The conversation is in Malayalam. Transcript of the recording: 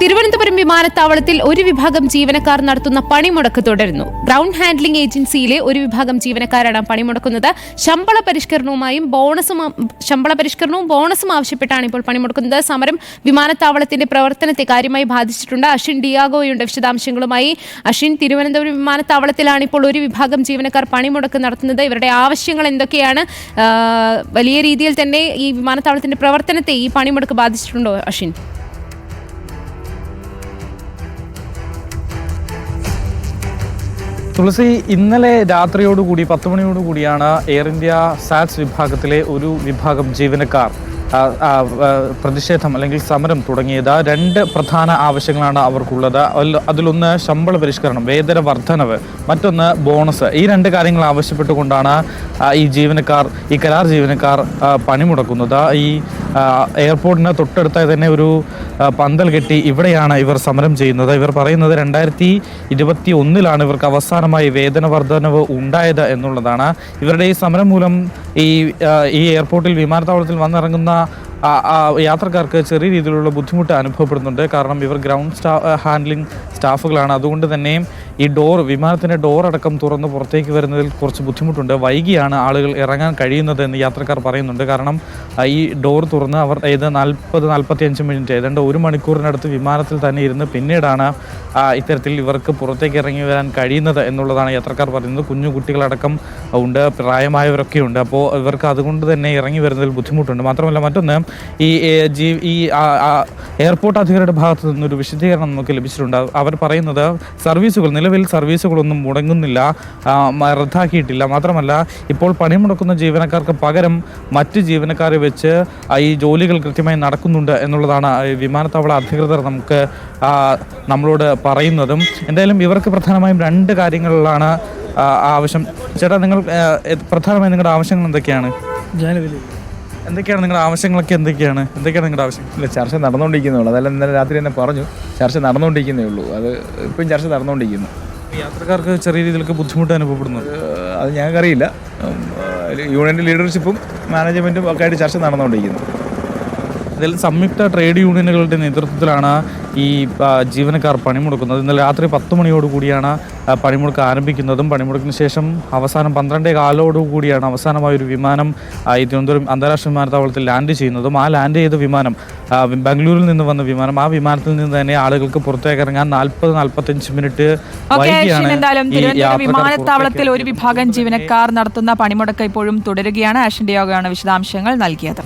തിരുവനന്തപുരം വിമാനത്താവളത്തിൽ ഒരു വിഭാഗം ജീവനക്കാർ നടത്തുന്ന പണിമുടക്ക് തുടരുന്നു. ഗ്രൗണ്ട് ഹാൻഡ്ലിംഗ് ഏജൻസിയിലെ ഒരു വിഭാഗം ജീവനക്കാരാണ് പണിമുടക്കുന്നത്. ശമ്പള പരിഷ്കരണവുമായും ബോണസും ശമ്പള പരിഷ്കരണവും ബോണസും ആവശ്യപ്പെട്ടാണ് ഇപ്പോൾ പണിമുടക്കുന്നത്. സമരം വിമാനത്താവളത്തിന്റെ പ്രവർത്തനത്തെ കാര്യമായി ബാധിച്ചിട്ടുണ്ട്. അഷിൻ ഡിയാഗോയുണ്ട് വിശദാംശങ്ങളുമായി. അഷിൻ തിരുവനന്തപുരം വിമാനത്താവളത്തിലാണ് ഇപ്പോൾ ഒരു വിഭാഗം ജീവനക്കാർ പണിമുടക്ക് നടത്തുന്നത്. ഇവരുടെ ആവശ്യങ്ങൾ എന്തൊക്കെയാണ്? വലിയ രീതിയിൽ തന്നെ ഈ വിമാനത്താവളത്തിന്റെ പ്രവർത്തനത്തെ ഈ പണിമുടക്ക് ബാധിച്ചിട്ടുണ്ടോ അഷിൻ തുളസി ഇന്നലെ രാത്രിയോടുകൂടി പത്ത് മണിയോടുകൂടിയാണ് എയർ ഇന്ത്യ സാറ്റ്സ് വിഭാഗത്തിലെ ഒരു വിഭാഗം ജീവനക്കാർ പ്രതിഷേധം അല്ലെങ്കിൽ സമരം തുടങ്ങിയത് രണ്ട് പ്രധാന ആവശ്യങ്ങളാണ് അവർക്കുള്ളത്. അതിലൊന്ന് ശമ്പള പരിഷ്കരണം വേതന വർധനവ് മറ്റൊന്ന് ബോണസ്. ഈ രണ്ട് കാര്യങ്ങൾ ആവശ്യപ്പെട്ടുകൊണ്ടാണ് ഈ ജീവനക്കാർ ഈ കരാർ ജീവനക്കാർ പണിമുടക്കുന്നത്. ഈ എയർപോർട്ടിന് തൊട്ടടുത്തായി തന്നെ ഒരു പന്തൽ കെട്ടി ഇവിടെയാണ് ഇവർ സമരം ചെയ്യുന്നത്. ഇവർ പറയുന്നത് രണ്ടായിരത്തി ഇരുപത്തി ഒന്നിലാണ് ഇവർക്ക് അവസാനമായി വേതന വർധനവ് ഉണ്ടായത് എന്നുള്ളതാണ്. ഇവരുടെ ഈ സമരം മൂലം ഈ ഈ എയർപോർട്ടിൽ വിമാനത്താവളത്തിൽ വന്നിറങ്ങുന്ന യാത്രക്കാർക്ക് ചെറിയ രീതിയിലുള്ള ബുദ്ധിമുട്ട് അനുഭവപ്പെടുന്നുണ്ട്. കാരണം ഇവർ ഗ്രൗണ്ട് സ്റ്റാ ഹാൻഡ്ലിംഗ് സ്റ്റാഫുകളാണ്. അതുകൊണ്ട് തന്നെ ഈ ഡോർ വിമാനത്തിന്റെ ഡോർ അടക്കം തുറന്ന് പുറത്തേക്ക് വരുന്നതിൽ കുറച്ച് ബുദ്ധിമുട്ടുണ്ട്. വൈകിയാണ് ആളുകൾ ഇറങ്ങാൻ കഴിയുന്നത് എന്ന് യാത്രക്കാർ പറയുന്നുണ്ട്. കാരണം ഈ ഡോർ തുറന്ന് അവർ ഏത് നാൽപ്പത് നാൽപ്പത്തി അഞ്ച് മിനിറ്റ് ഏതാണ്ട് ഒരു മണിക്കൂറിനടുത്ത് വിമാനത്തിൽ തന്നെ ഇരുന്ന് പിന്നീടാണ് ഇത്തരത്തിൽ ഇവർക്ക് പുറത്തേക്ക് ഇറങ്ങി വരാൻ കഴിയുന്നത് എന്നുള്ളതാണ് യാത്രക്കാർ പറയുന്നത്. കുഞ്ഞു കുട്ടികളടക്കം ഉണ്ട് പ്രായമായവരൊക്കെ ഉണ്ട് അപ്പോൾ ഇവർക്ക് അതുകൊണ്ട് തന്നെ ഇറങ്ങി വരുന്നതിൽ ബുദ്ധിമുട്ടുണ്ട്. മാത്രമല്ല മറ്റൊന്ന് ഈ ജീ ഈ എയർപോർട്ട് അധികാരിയുടെ ഭാഗത്തു നിന്നൊരു വിശദീകരണം നമുക്ക് ലഭിച്ചിട്ടുണ്ട്. അവർ പറയുന്നത് സർവീസുകൾ നിലവിൽ സർവീസുകളൊന്നും മുടങ്ങുന്നില്ല റദ്ദാക്കിയിട്ടില്ല. മാത്രമല്ല ഇപ്പോൾ പണിമുടക്കുന്ന ജീവനക്കാർക്ക് പകരം മറ്റ് ജീവനക്കാരെ വെച്ച് ഈ ജോലികൾ കൃത്യമായി നടക്കുന്നുണ്ട് എന്നുള്ളതാണ് വിമാനത്താവള അധികൃതർ നമുക്ക് നമ്മളോട് പറയുന്നതും. എന്തായാലും ഇവർക്ക് പ്രധാനമായും രണ്ട് കാര്യങ്ങളിലാണ് ആവശ്യം. ചേട്ടാ നിങ്ങൾ പ്രധാനമായും നിങ്ങളുടെ ആവശ്യങ്ങൾ എന്തൊക്കെയാണ്? എന്തൊക്കെയാണ് നിങ്ങളുടെ ആവശ്യങ്ങളൊക്കെ എന്തൊക്കെയാണ്? എന്തൊക്കെയാണ് നിങ്ങളുടെ ആവശ്യം ഇല്ല ചർച്ച നടന്നുകൊണ്ടിരിക്കുന്നുള്ളൂ. അതല്ല ഇന്നലെ രാത്രി തന്നെ പറഞ്ഞു. ചർച്ച നടന്നുകൊണ്ടിരിക്കുന്നേ ഉള്ളൂ. അത് ഇപ്പം ചർച്ച നടന്നുകൊണ്ടിരിക്കുന്നു. യാത്രക്കാർക്ക് ചെറിയ രീതിയിലൊക്കെ ബുദ്ധിമുട്ട് അനുഭവപ്പെടുന്നു അത് ഞങ്ങൾക്കറിയില്ല. യൂണിയന്റെ ലീഡർഷിപ്പും മാനേജ്മെന്റും ഒക്കെ ആയിട്ട് ചർച്ച നടന്നുകൊണ്ടിരിക്കുന്നു. ഇതിൽ സംയുക്ത ട്രേഡ് യൂണിയനുകളുടെ നേതൃത്വത്തിലാണ് ഈ ജീവനക്കാർ പണിമുടക്കുന്നത്. ഇന്നലെ രാത്രി പത്ത് മണിയോട് കൂടിയാണ് പണിമുടക്ക് ആരംഭിക്കുന്നതും. പണിമുടക്കിന് ശേഷം അവസാനം പന്ത്രണ്ടേ കാലോടുകൂടിയാണ് അവസാനമായ ഒരു വിമാനം ഈ തിരുവനന്തപുരം അന്താരാഷ്ട്ര വിമാനത്താവളത്തിൽ ലാൻഡ് ചെയ്യുന്നതും. ആ ലാൻഡ് ചെയ്ത വിമാനം ബാംഗ്ലൂരിൽ ബംഗളൂരിൽ നിന്ന് വന്ന വിമാനം ആ വിമാനത്തിൽ നിന്ന് തന്നെ ആളുകൾക്ക് പുറത്തേക്ക് ഇറങ്ങാൻ നാൽപ്പത് നാൽപ്പത്തഞ്ച് മിനിറ്റ് വിമാനത്താവളത്തിൽ ഒരു വിഭാഗം ജീവനക്കാർ നടത്തുന്ന പണിമുടക്ക് ഇപ്പോഴും തുടരുകയാണ്. ആഷിന്റെ യോഗയാണ് വിശദാംശങ്ങൾ നൽകിയത്.